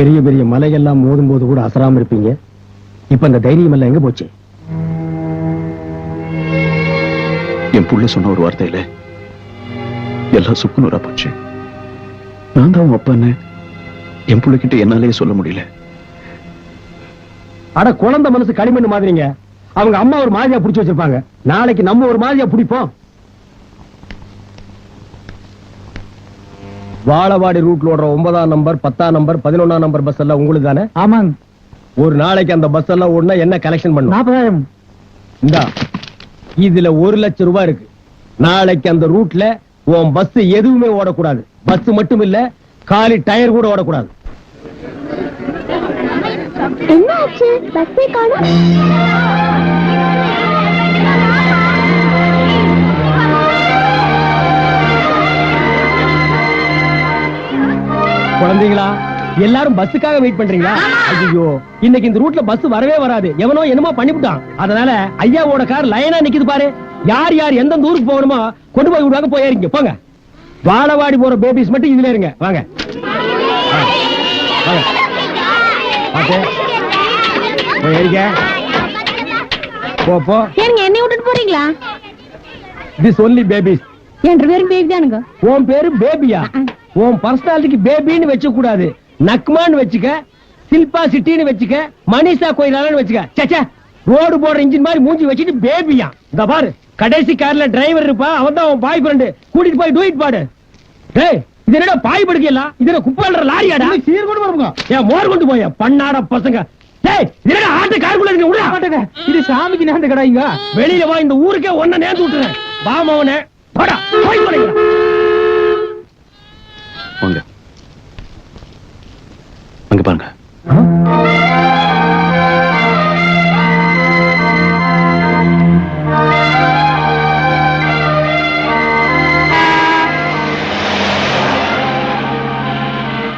பெரிய பெரிய மலையெல்லாம் மோதும் போது கூட அசராம இருப்பீங்க. இப்ப அந்த தைரியம் எல்லாம் எங்க போச்சு? என் புள்ள சொன்ன ஒரு வார்த்தையில எல்லாம் சுக்குநூறா போச்சு. நான் தான் அப்பான்னு என் புள்ளைகிட்ட என்னாலேயே சொல்ல முடியல. அட குழந்தை மனசு களிமண் மாதிரிங்க. அவங்க அம்மா ஒரு மாதிரியா புடிச்சு வச்சிருப்பாங்க. நாளைக்கு நம்ம ஒரு மாதிரியா பிடிப்போம். வாழவாடி ரூட்ல ஓடுற ஒன்பதாம் நம்பர் பத்தாம் நம்பர் பதினொன்னாம் நம்பர் பஸ் எல்லாம் உங்களுக்கு தானே ஆமாங்க. ஒரு நாளைக்கு அந்த பஸ் எல்லாம் ஓடுனா என்ன கலெக்ஷன் பண்ணும்? நாற்பதாயிரம் இந்தா இதுல ஒரு லட்சம் ரூபாய் இருக்கு. நாளைக்கு அந்த ரூட்ல உன் பஸ் எதுவுமே ஓடக்கூடாது. பஸ் மட்டும் இல்ல காலி டயர் கூட ஓடக்கூடாது. என்ன ஆச்சு பஸ்ஸே காணோம். குழந்தைங்களா? எல்லாரும் பஸ்ஸுக்காக வெயிட் பண்றீங்களா? ஐயோ இன்னைக்கு இந்த ரூட்ல பஸ் வரவே வராது. எவனோ என்னமோ பண்ணிவிட்டான். அதனால ஐயாவோட கார் லைனா நிக்குது பாரு. யார் யார் எந்தெந்த ஊருக்கு போகணுமோ கொண்டு போய் விடுவாங்க போய் ஏறிங்க. போங்க. வாழவாடி போற பேபிஸ் மட்டும் இதுல இருங்க. வாங்க. போ போ. சரிங்க என்னை விட்டுட்டு போறீங்களா? திஸ் ஒன்லி பேபிஸ் என் பேரும் பேபி தானுங்க. உன் பேரு பேபியா உன் பர்சனாலிட்டிக்கு பேபின்னு வச்சுக்க கூடாது நக்மான்னு வச்சுக்க சில்பா சிட்டின்னு வச்சுக்க மனிஷா கோயிலான்னு வச்சுக்க. சச்சா ரோடு போடுற இன்ஜின் மாதிரி மூஞ்சி வச்சுட்டு பேபியா இந்த பாரு கடைசி கார்ல டிரைவர் இருப்பா அவன் தான் உன் பாய் ஃப்ரெண்டு கூட்டிட்டு போய் டூயிட் பாடு. டேய் இது என்னடா பாய் படுக்கலாம் இது என்ன குப்பை அள்ளுற லாரியாடா? சீர் கொண்டு போறோம் ஏன் மோர் கொண்டு போய பண்ணாட பசங்க. டேய் இது என்னடா ஆட்டு காருக்குள்ள இருக்கு? விடா இது சாமிக்கு நேர்ந்த கடாய்ங்க வெளியில வா இந்த ஊருக்கே ஒன்ன நேர்ந்து விட்டுறேன். வா மவனே போடா போய் தொலைங்கடா. வாங்க. அங்க பாருங்க.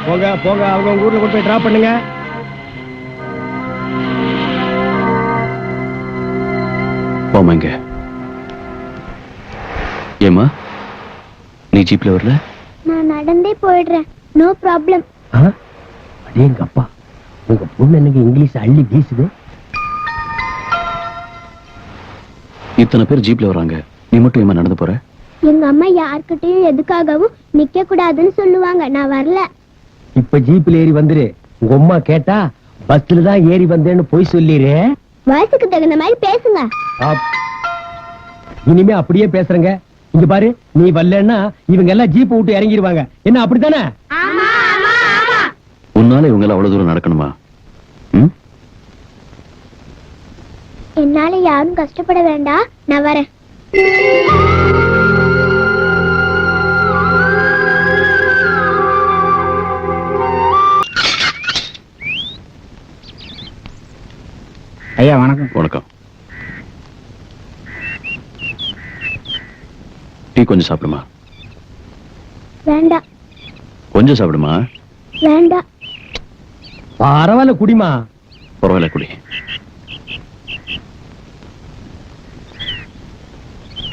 போங்க போங்க. அவங்க உங்க ஊர்ல கொண்டு போய் டிராப் பண்ணுங்க. போமா இங்க. ஏமா நீ ஜீப்ல வரல? நான் நடந்தே போயிடுறேன். நோ ப்ராப்ளம் அடே எங்க அப்பா. உங்க பொண்ணு எனக்கு இங்கிலீஷ் அள்ளி வீசுது? இத்தனை பேர் ஜீப்ல வராங்க. நீ மட்டும் ஏமா நடந்து போற? எங்க அம்மா யார்கிட்டயும் எதுக்காகவும் நிக்க கூடாதுன்னு சொல்லுவாங்க. நான் வரல. இப்ப ஜீப்ல ஏறி வந்துரு. உங்க அம்மா கேட்டா பஸ்ல தான் ஏறி வந்தேன்னு போய் சொல்லிரு. வயசுக்கு தகுந்த மாதிரி பேசுங்க. இனிமே அப்படியே பேசுறேங்க. இங்க பாரு நீ வரலன்னா இவங்க எல்லாம் ஜீப் விட்டு இறங்கிடுவாங்க. என்ன அப்படித்தானே? உன்னால இவங்க எல்லாம் அவ்வளவு தூரம் நடக்கணுமா? ம்? என்னால யாரும் கஷ்டப்பட வேண்டாம். நான் வரேன். ஐயா வணக்கம். வணக்கம். டீ கொஞ்சம் சாப்பிடுமா? வேண்டாம் கொஞ்சம் சாப்பிடுமா? வேண்டாம் பரவாயில்ல குடிமா. பரவாயில்ல குடி.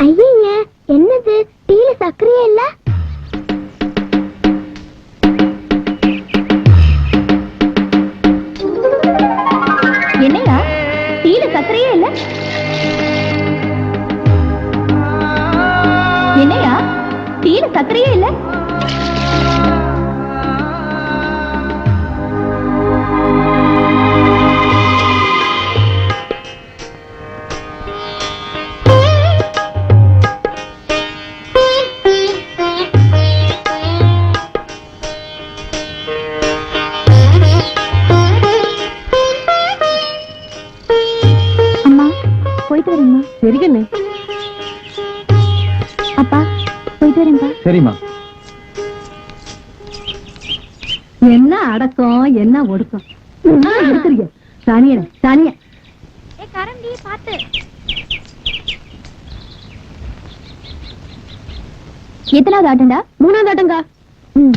ஐயய்ய என்னது? டீல சர்க்கரையே இல்ல? டீல இல்லை? போயிட்டு வரேன்ப்பா சரிம்மா. என்ன அடக்கம் என்ன ஒடுக்கம்? இருக்கிறீங்க தனிய தனிய. கரண்டி பாத்து. எத்தனாவது ஆட்டம்டா? மூணாவது ஆட்டங்கா ம்.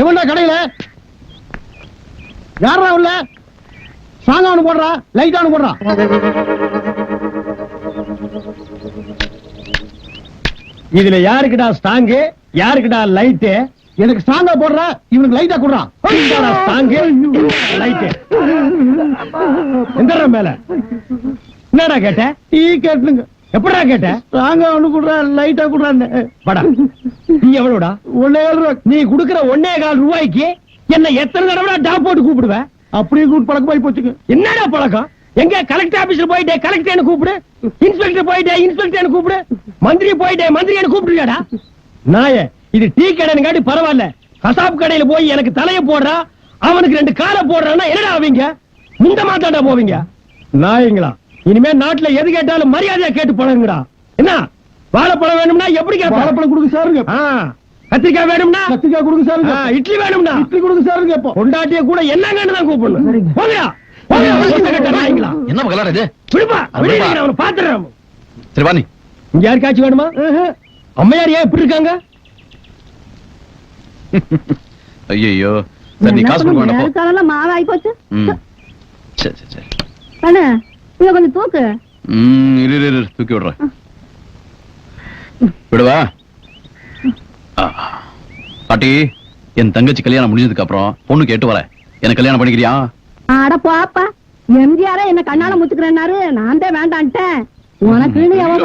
எவன்டா கடையில? யாரா உள்ள? சாங்க அவனு போடுறா லைட் அவனு போடுறா. இதுல யாருக்குடா ஸ்டாங்கு யாருக்குடா லைட்டு எனக்கு ஸ்டாங்கா போடுற இவனுக்கு லைட்டா குடுறான் ஸ்டாங்கு லைட்டு எந்த மேல. என்னடா கேட்ட? டீ கேட்டுங்க. எப்படா கேட்ட? ஸ்ட்ராங்கா ஒண்ணு குடுறா லைட்டா குடுறான்னு. படா நீ எவ்வளவுடா? ஒன்னே ரூபா. நீ குடுக்கிற ஒன்னே கால் ரூபாய்க்கு என்ன எத்தனை தடவை டாப் போட்டு கூப்பிடுவ? அப்படியே கூப்பிட்டு பழக்கமாயி போச்சுங்க. என்னடா பழக்கம்? எங்க கலெக்டர் ஆபீஸ்ல போயிட்டே கலெக்டர் கூப்பிடு. இன்ஸ்பெக்டர் போயிட்டே இன்ஸ்பெக்டர் கூப்பிடு. மந்திரி போயிட்டே மந்திரி கூப்பிடுறியாடா? நாய இது டீ கடைங்காட்டி பரவாயில்ல. கசாப் கடையில போய் எனக்கு தலைய போடுறா அவனுக்கு ரெண்டு காலை போடுறான்னா என்னடா அவங்க முந்த மாத்தாண்டா போவீங்க? நாயங்களா இனிமே நாட்டுல எது கேட்டாலும் மரியாதையா கேட்டு பழகுங்கடா. என்ன? வாழைப்பழம் வேணும்னா எப்படி வாழைப்பழம் கொடுங்க சாருங்க கத்திரிக்காய் வேணும்னா? கத்திரிக்காய் கொடுங்க சாருங்க இட்லி வேணும்னா? இட்லி கொடுங்க சாருங்க இப்போ பொண்டாட்டிய கூட என்னங்கன்னு தான் கூப்பிடணும். நாய்ங்களா என்ன கலாட இது? விடுப்பா அவனை பாத்துறேன் சரி வா நீ இங்க யாருக்காச்சும் வேணுமா? அம்மையார் ஏன் இப்படி இருக்காங்க? ஐயோ சரி நீ காசு கொடுக்க வேண்டாம். நேரக்காலம் மாவாய் போச்சு. சரி சரி சரி. அண்ணா இங்க கொஞ்சம் தூக்கு. ம் இரு இரு, இரு தூக்கி விடுறேன். விடுவா. பாட்டி என் தங்கச்சி கல்யாணம் முடிஞ்சதுக்கு அப்புறம் பொண்ணு கேட்டு வரேன். எனக்கு கல்யாணம் பண்ணிக்கிறியா? அட போப்பா எம்ஜிஆர என்ன கண்ணால முச்சுக்கிறேன்னாரு நான் தான் வேண்டான்ட்டேன். உனக்குன்னு எவன்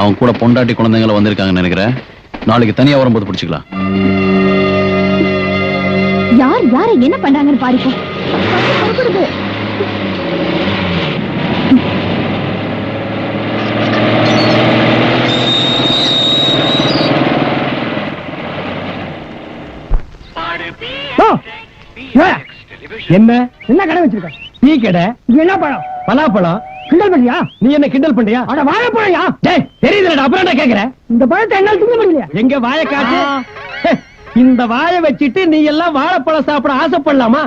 அவன் கூட பொண்டாட்டி குழந்தைங்கள வந்திருக்காங்கன்னு நினைக்கிறேன். நாளைக்கு தனியா வரும்போது பிடிச்சிக்கலாம். யார் யாரை என்ன பண்றாங்கன்னு பாருப்போம் என்ன? என்ன கடை வச்சிருக்க? டீ கடை என்ன பழம்? பலாப்பழம். கிண்டல் பண்றியா? நீ என்ன கிண்டல் பண்றியா? அட வாழைப்பழம்யா? டேய் தெரியுதுடா அப்புறம் என்ன கேக்குற? இந்த பழத்தை என்னால திங்க முடியல எங்க வாயை காட்டு? இந்த வாயை வச்சிட்டு நீ எல்லாம் வாழைப்பழம் சாப்பிட ஆசைப்படலாமா?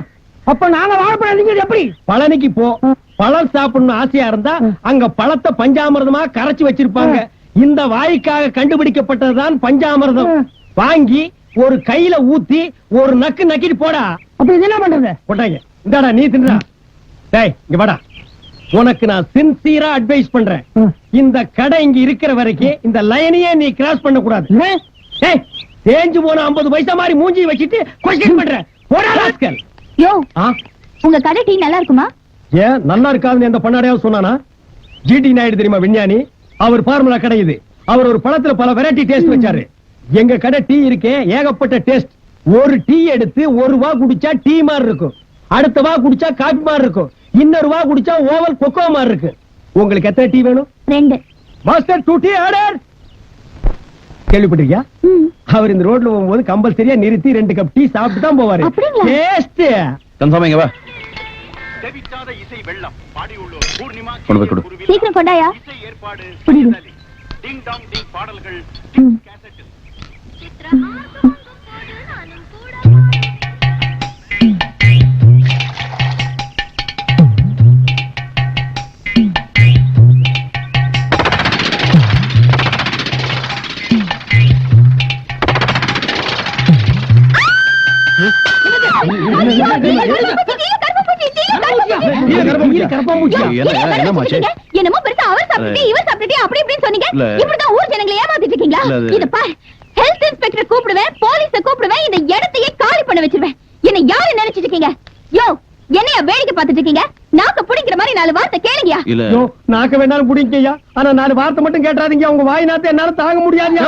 அப்ப நாங்க வாழைப்பழம் நீங்க எப்படி? பழனிக்கு போ. பழம் சாப்பிடணும் ஆசையா இருந்தா அங்க பழத்தை பஞ்சாமிர்தமா கரைச்சு வச்சிருப்பாங்க. இந்த வாய்க்காக கண்டுபிடிக்கப்பட்டதுதான் பஞ்சாமிர்தம். வாங்கி ஒரு கையில ஊத்தி ஒரு நக்கு நக்கிட்டு போடா. அப்ப இது என்ன பண்றது? போட்டாங்க. இந்தாடா நீ தின்றா. டேய் இங்க வாடா. உனக்கு நான் சின்சியரா அட்வைஸ் பண்றேன். இந்த கடை இங்க இருக்கிற வரைக்கும் இந்த லைனையே நீ கிராஸ் பண்ண கூடாது தேஞ்சு போன 50 பைசா மாதிரி மூஞ்சி வச்சிட்டு கொஸ்டின் பண்ற. போடா ராஸ்கல். யோ ஆ? உங்க கடை டீ நல்லா இருக்குமா? ஏன் நல்லா இருக்காதுன்னு எந்த பண்ணாடையாவது சொன்னானா? ஜிடி நாயுடு தெரியுமா விஞ்ஞானி? அவர் ஃபார்முலா கடை இது. அவர் ஒரு பழத்துல பல வெரைட்டி டேஸ்ட் வச்சாரு. எங்க கடை டீ இருக்கே ஏகப்பட்ட டேஸ்ட் ஒரு டீ எடுத்து ஒரு ரூபா குடிச்சா டீ மாதிரி இருக்கும். அடுத்த வா குடிச்சா காபி மாதிரி இருக்கும். இன்னொரு வா குடிச்சா ஓவல் கொக்கோ மாதிரி இருக்கு. உங்களுக்கு எத்தனை டீ வேணும்? ரெண்டு. Master two tea order. கேள்விப்பட்டிருக்கியா. அவர் இந்த ரோட்ல போகும்போது கம்பல்சரியா நிறுத்தி ரெண்டு கப் டீ சாப்பிட்டு தான் போவாரு? டேஸ்ட் கன்ஃபார்ம் இங்க வா. இசை வெள்ளம். பாடியுள்ளோர் பூர்ணிமா கொண்டு போய் கொடு. குருவிலா, சீக்கிரம் கொண்டாயா. டிங் டாங் டிங் பாடல்கள். என்னமாச்சு என்னமோ பெருசா அவர் சாப்பிட்டுட்டு இவர் சாப்பிட்டுட்டு அப்படி சொன்னீங்க. இப்படிதான் ஊர் ஜனங்களை ஏமாத்திட்டு இருக்கீங்களா இல்ல, அது- இது பார். ஹெல்த் இன்ஸ்பெக்டர் கூப்பிடுவேன் போலீஸ கூப்பிடுவேன் இந்த இடத்தையே காலி பண்ண வச்சிருவேன். என்ன யாரு நினைச்சிட்டு இருக்கீங்க? யோ என்னைய வேடிக்கை பார்த்துட்டு இருக்கீங்க? நாக்க பிடிக்கிற மாதிரி நாலு வார்த்தை கேளுங்கயா இல்ல. நாக்க வேணாலும் பிடிங்கய்யா. ஆனா நாலு வார்த்தை மட்டும் கேட்டாதீங்க உங்க வாய் நாத்த என்னால தாங்க முடியாதுயா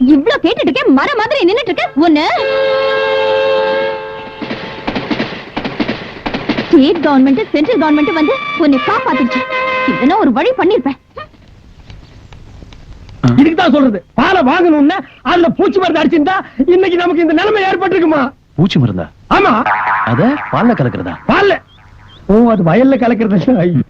இவ்ளோ கேட்டுட்டு இருக்கேன் மர மாதிரி நின்னுட்டு இருக்க ஒண்ணு? ஸ்டேட் கவர்மெண்ட் சென்ட்ரல் கவர்மெண்ட் வந்து உன்னை காப்பாத்துச்சு இதனா ஒரு வழி பண்ணிருப்பேன் இதுக்கு தான் சொல்றது. பாலை வாங்கணும்னா அதுல பூச்சி மருந்து அடிச்சிருந்தா இன்னைக்கு நமக்கு இந்த நிலைமை ஏற்பட்டிருக்குமா? பூச்சி மருந்தா? ஆமா. அத பால்ல கலக்கிறதா? பால்ல. ஓ அது வயல்ல கலக்கிறது ஐயோ.